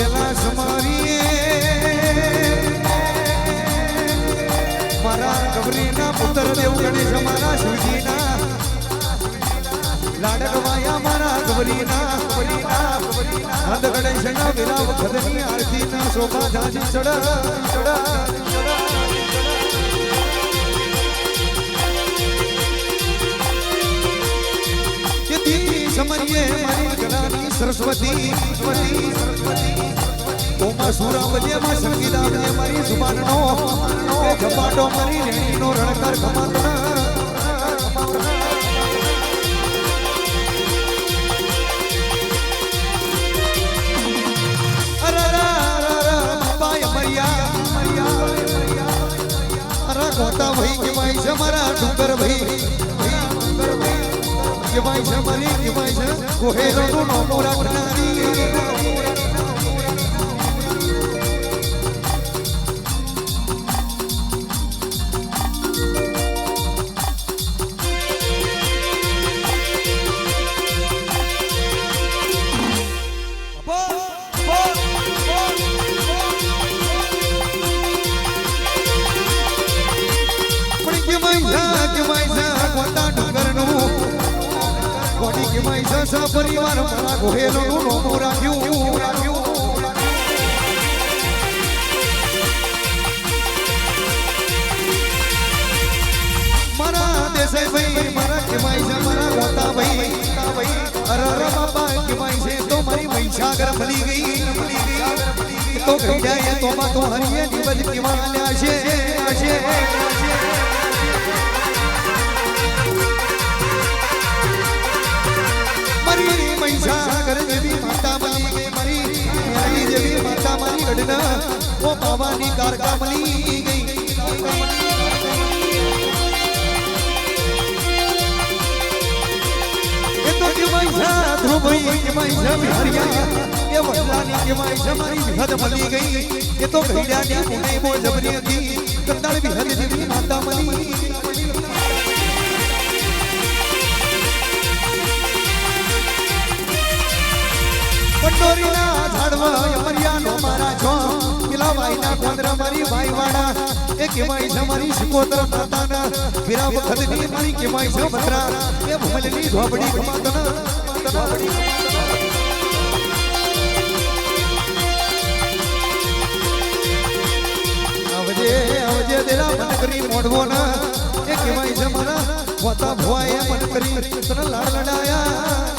કૈલાસ મારીએ મારા કબરીના પુત્ર દેવ ગણેશ મારા શિવજીના લાડકવાયા મારા કબરીના કબરીના નંદ ગણેશના વિલાપ ખદની આરતીના શોભા ઝાંઝી ચડ ચડ સમરીએ મારી ગલાની સરસ્વતી સરસ્વતી સરસ્વતી ઓમાં સુરાવજે માં સંગીતા વજે મારી સુબાનનો એ ઝપાટો મારી રેણીનો રણકર ખમાતના અરે રા રા રા બાપાય મરિયા મરિયા અરે ગોતા ભાઈ કે ભાઈ છે મારા ડુંગર ભાઈ ડુંગર ભાઈ કે ભાઈ છે મારી કે ભાઈ છે ગોહેરો નો નોમો રાખનારી ગોડી કે મૈસા સા પરિવાર મારા ગોહેલો નું નોમું રાખ્યું રાખ્યું મારા દેસાઈ ભાઈ મારા કે મૈસા મારા ગોતા ભાઈ અરે અરે બાપા કે મૈસે તો મારી મૈસાગર ભલી ગઈ ભલી ગઈ તો ગઈડા તો માં તો હરિયે નિબજ કે માલ્યા છે છે મારી મહીસાગર દેવી માતા મળી ગઈ મારી મેરડી દેવી માતા મારી ગઢના ઓ બાવાની કારકા મળી ગઈ એ તો કે મહીસા ધ્રુવઈ કે મહીસા બિહારિયા એ વડલાની કે મહીસા મારી વિહદ મળી ગઈ એ તો ગઈડાની પુણે મો જબરી હતી કંદાળ વિહદ દેવી માતા મળી પટોરીના ઝાડવા અમરિયાનો મારા છો પેલા ભાઈના કોંદરા મારી ભાઈવાડા એ કેવાય છે મારી સિકોતર માતાના વીરા વખતની મારી કેવાય છે ભદ્રા એ ભમલની ધોબડી કમાતના ધોબડી આવજે આવજે દેલા મન કરી મોઢવો ના એ કેવાય છે મારા હોતા ભોય મન કરી તને લાડ લડાયા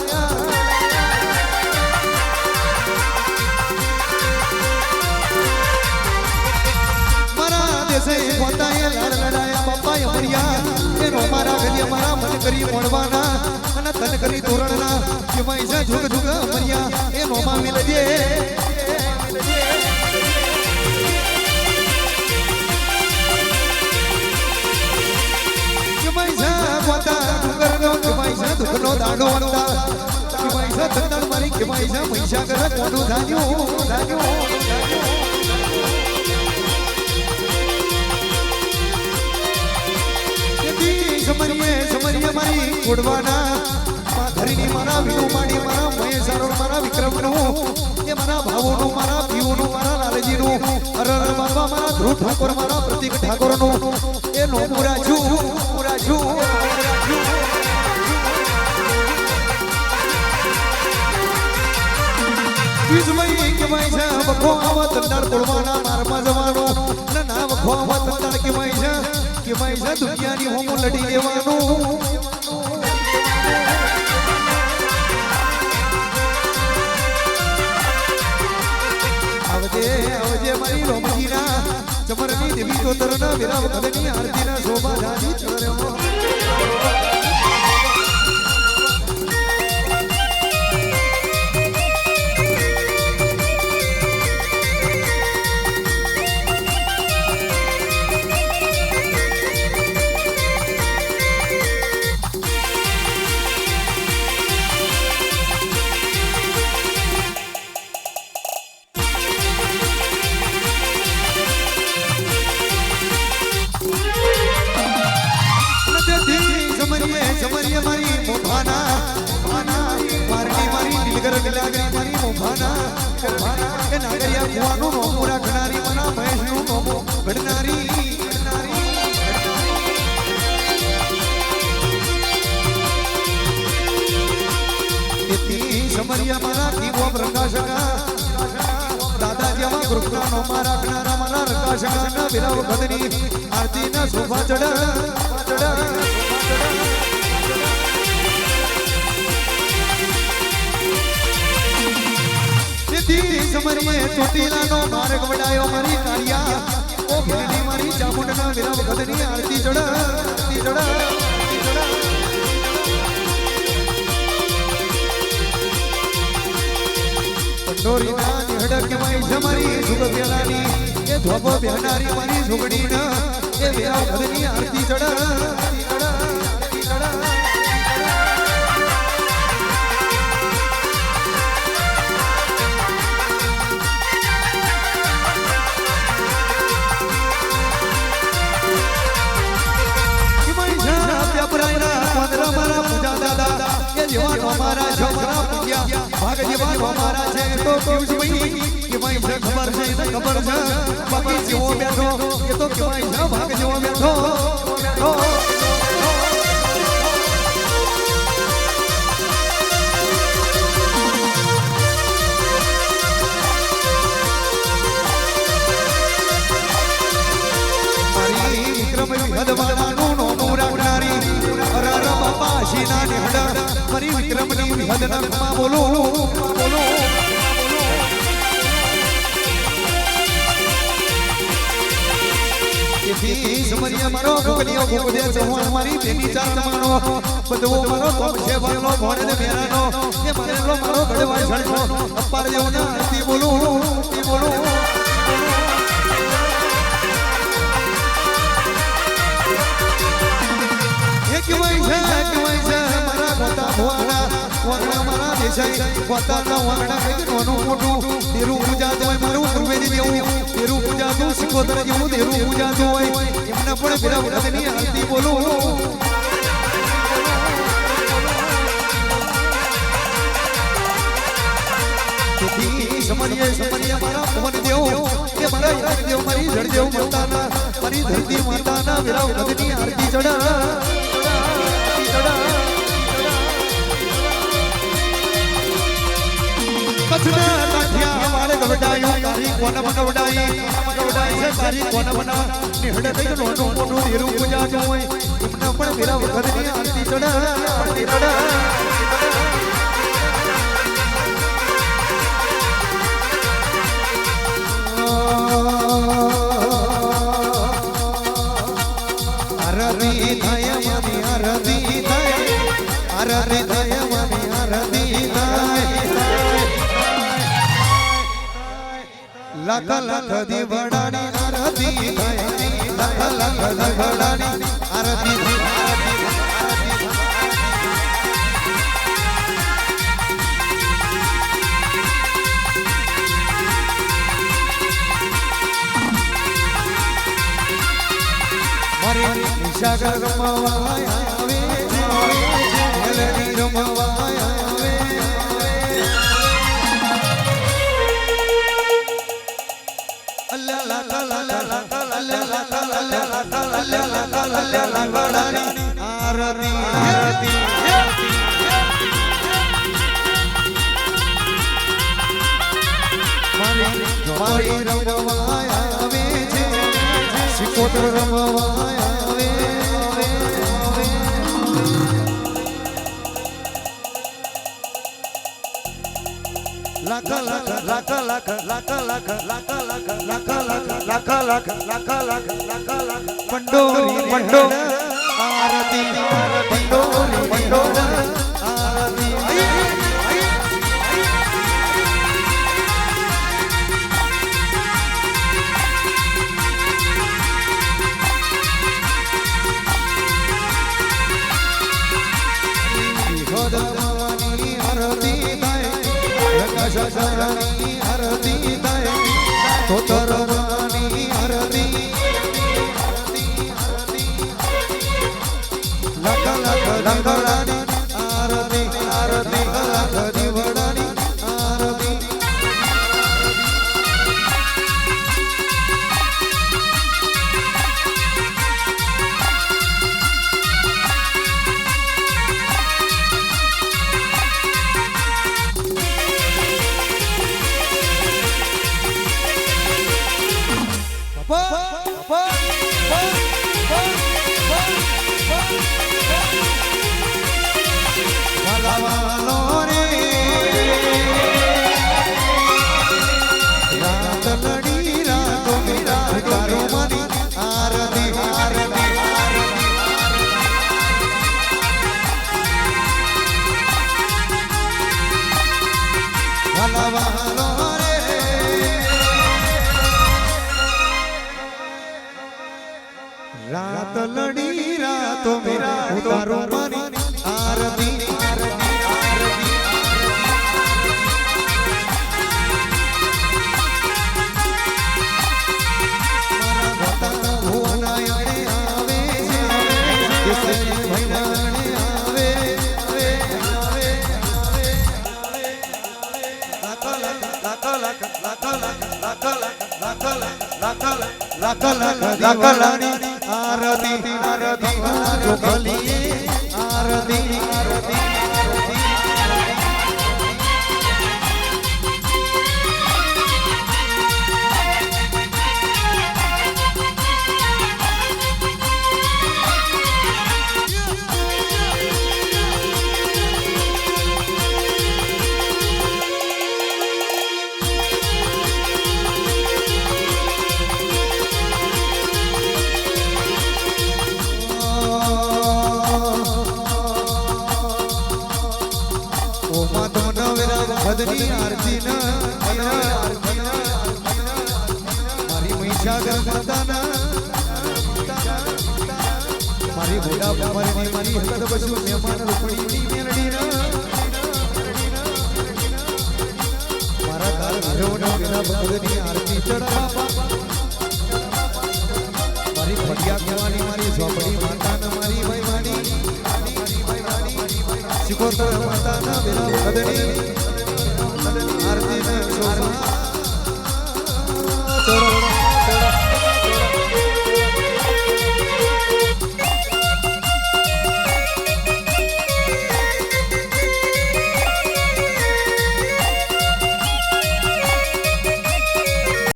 કરી મળવાના અને તન કરી ધોરણના. જેમાં ઈજા ઝુગ ઝુગ મર્યા એ મોમાં મિલજે મારી કેવાય છે પૈસા કરે કોનું ધાન્યું ધાન્યું. સમરીએ સમરીએ મારી કુડવાના પાથરીની મારા વિનુ માડી મારા મહેસારો મારા વિક્રમનું, એ મારા ભાવોનું, મારા પીઓનું મારા લાલજીનું. અરર બાબા મારા ધ્રુવ ઠાકોર, મારા પ્રતિક ઠાકોરનું. એ નો પુરાજુ પુરાજુ બીજમય કહેવાય છે વખો આવત તંદાળ તોડવાના, મારમાં જવાનો. આવત તંદાળ કહેવાય છે કહેવાય છે, દુનિયાની હોમો લડી લેવાનું. આવજે આવજે મારી રોમજીના ચમરની દેવી ચોતરના વિરામ કદની આરતીના શોભા જાની ચરણો કૃષ્ણનો મારા રાખનારા મારા રંગાશકાના વિરાવ ગદની આરતીના શોભા ચડા ચડા તેથી સમરીએ ચોટીલાનો માર્ગ વડાયો મારી કાળિયા ઓ ભેડી મારી ચામુંડના વિરાવ ગદની આરતી ચડા આરતી ચડા આરતી ચડા પંડોરીના ઝડક કેવાય છે મારી સુખ પેલાની એ ધોબો પહેનારી મારી સુગડી ન એ વેરા ભગની આરતી ચડ તો પિયુષભાઈ કે ભાઈ છે ખબર છે ખબર છે. બાકી જેવો બેઠો, એ તો કહેવાય છે, ભાગ જેવો બેઠો બેઠો. જી સમરિયા મારો કુકલીઓ કુકદે સહો મારી બેબી ચાર મારો બધવો મારો કોમ છે વાલો ભોણે ને મેરાનો કે મારેલો મારો ગડવા છડનો અપાર દેવના આરતી બોલું આરતી બોલું એક વૈશાખ વૈશાખ મારા મોટા ભોળા મારા ત્રિવેદી જેવું. દેરું પૂજા તો સિકોતર જેવું. દેરું પૂજા હોય એમને પણ મારા ધરતી માતાના વિરાવ નદીની ચડા ગવડાઈ ગવડાઈ છે તારી કોન બના નિહડે થઈ ગયો નોનો મોટો એરું પૂજા જોઈ તમને પણ મેરા વખતની આરતી ચડે પણ ચડે. Arabita, Arabita, Arabita. લાખ લખ દીવડાની આરતી. થાય લખ લાખ દીવડાની આરતી નિશા રમવા આવે. રમવા ગળાની આરતી આરતી મારી રમવા આવે છે રમવા લાખ લાખ લાખ લાખ લાખ લાખ લાખ લાખ લાખ લાખ લાખ લાખ લાખ પંડોરી પંડોર આરતી પંડોરી જવાનો રે રાત લડી રાતો મેરા ઉતારો લખલની આરતી આરતી જોખલી આરતી મારી મહીસાગર માતાના મારી બોડા મારી મારી હકત બસુ મારા ભગતની આરતી ચડાવવા મારી ફળિયા કહેવાની મારી ઝોપડી માતાના મારી ભાઈ શિકોતર માતાના વિના કદની આરતી ને શોભા